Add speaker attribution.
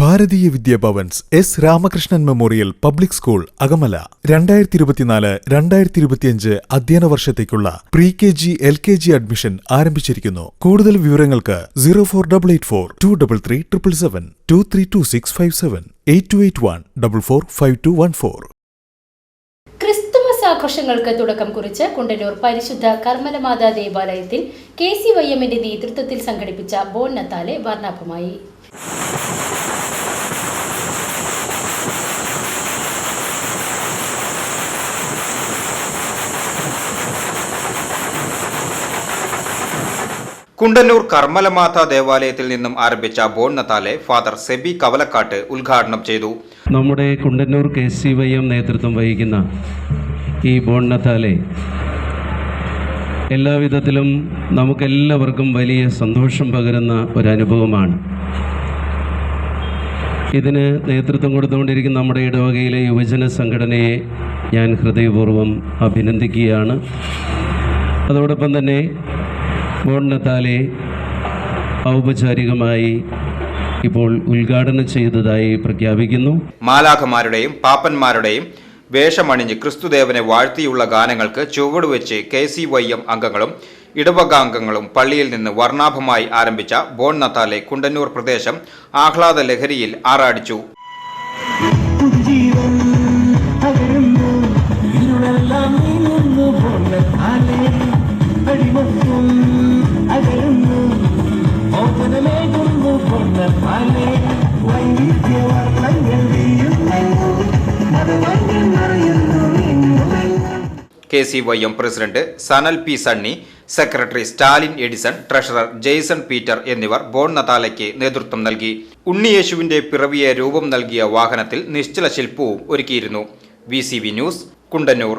Speaker 1: Bharatiya Vidyabhavans S Ramakrishnan memorial public school Akamala. രണ്ടായിരത്തി ഇരുപത്തിനാല് രണ്ടായിരത്തി ഇരുപത്തിയഞ്ച് അധ്യയന വർഷത്തേക്കുള്ള pre K G L K G admission ആരംഭിച്ചിരിക്കുന്നു. കൂടുതൽ വിവരങ്ങൾക്ക് zero four double eight four two double three triple seven two three two six five seven eight two eight one double four five two one four.
Speaker 2: Christmas ആഘോഷങ്ങൾക്ക് തുടക്കം കുറിച്ച് കുണ്ടന്നൂർ പരിശുദ്ധ കർമ്മലമാതാ ദേവാലയത്തിൽ K C Y എമ്മിന്റെ നേതൃത്വത്തിൽ സംഘടിപ്പിച്ച ബോൺ നത്താലെ വർണാഭമായി.
Speaker 3: കുണ്ടന്നൂർ കർമ്മലമാത ദേവാലയത്തിൽ നിന്നും ആരംഭിച്ച ബോൺ നത്താലെ ഫാദർ സെബി കവലക്കാട്ട് ഉദ്ഘാടനം ചെയ്തു.
Speaker 4: നമ്മുടെ Kundannoor K C Y M നേതൃത്വം വഹിക്കുന്ന ഈ ബോൺ ബോണ്ണത്താലെ എല്ലാവിധത്തിലും നമുക്കെല്ലാവർക്കും വലിയ സന്തോഷം പകരുന്ന ഒരനുഭവമാണ്. ഇതിന് നേതൃത്വം കൊടുത്തുകൊണ്ടിരിക്കുന്ന നമ്മുടെ ഇടവകയിലെ യുവജന സംഘടനയെ ഞാൻ ഹൃദയപൂർവം അഭിനന്ദിക്കുകയാണ്. അതോടൊപ്പം തന്നെ ബോണ്ണത്താലെ ഔപചാരികമായി ഇപ്പോൾ ഉദ്ഘാടനം ചെയ്തതായി പ്രഖ്യാപിക്കുന്നു.
Speaker 3: മാലാഖമാരുടെയും പാപ്പന്മാരുടെയും വേഷമണിഞ്ഞ് ക്രിസ്തുദേവനെ വാഴ്ത്തിയുള്ള ഗാനങ്ങൾക്ക് ചുവടുവെച്ച് കെ സി വൈ എം അംഗങ്ങളും ഇടവകാംഗങ്ങളും പള്ളിയിൽ നിന്ന് വർണാഭമായി ആരംഭിച്ച ബോൺ നത്താലെ കുണ്ടന്നൂർ പ്രദേശം ആഹ്ലാദ ലഹരിയിൽ ആറാടിച്ചു.
Speaker 5: നിറയുന്നു നിന്നുമെല്ലാം
Speaker 3: K C Y M president Sanal P Sunny secretary Stalin Edison treasurer Jaison Peter എന്നിവർ ബോൺ നതാലയ്ക്ക് നേതൃത്വം നൽകി. ഉണ്ണിയേശുവിന്റെ പിറവിയെ രൂപം നൽകിയ വാഹനത്തിൽ നിശ്ചല ശില്പവും ഒരുക്കിയിരുന്നു. V news Kundannoor.